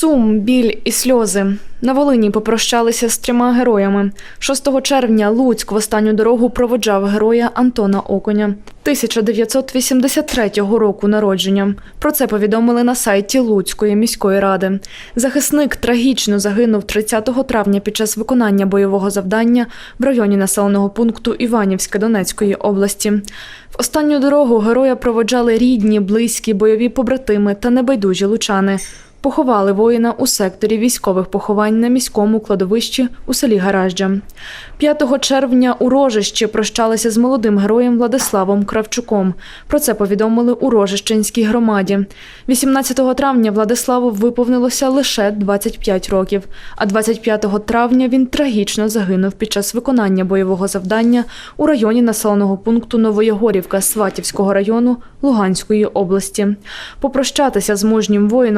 Сум, біль і сльози. На Волині попрощалися з трьома героями. 6 червня Луцьк в останню дорогу проводжав героя Антона Оконя. 1983 року народження. Про це повідомили на сайті Луцької міської ради. Захисник трагічно загинув 30 травня під час виконання бойового завдання в районі населеного пункту Іванівське Донецької області. В останню дорогу героя проводжали рідні, близькі, бойові побратими та небайдужі лучани. Поховали воїна у секторі військових поховань на міському кладовищі у селі Гаражджа. 5 червня у Рожищі прощалися з молодим героєм Владиславом Кравчуком. Про це повідомили у Рожищенській громаді. 18 травня Владиславу виповнилося лише 25 років, а 25 травня він трагічно загинув під час виконання бойового завдання у районі населеного пункту Новоєгорівка Сватівського району Луганської області. Попрощатися з мужнім воїном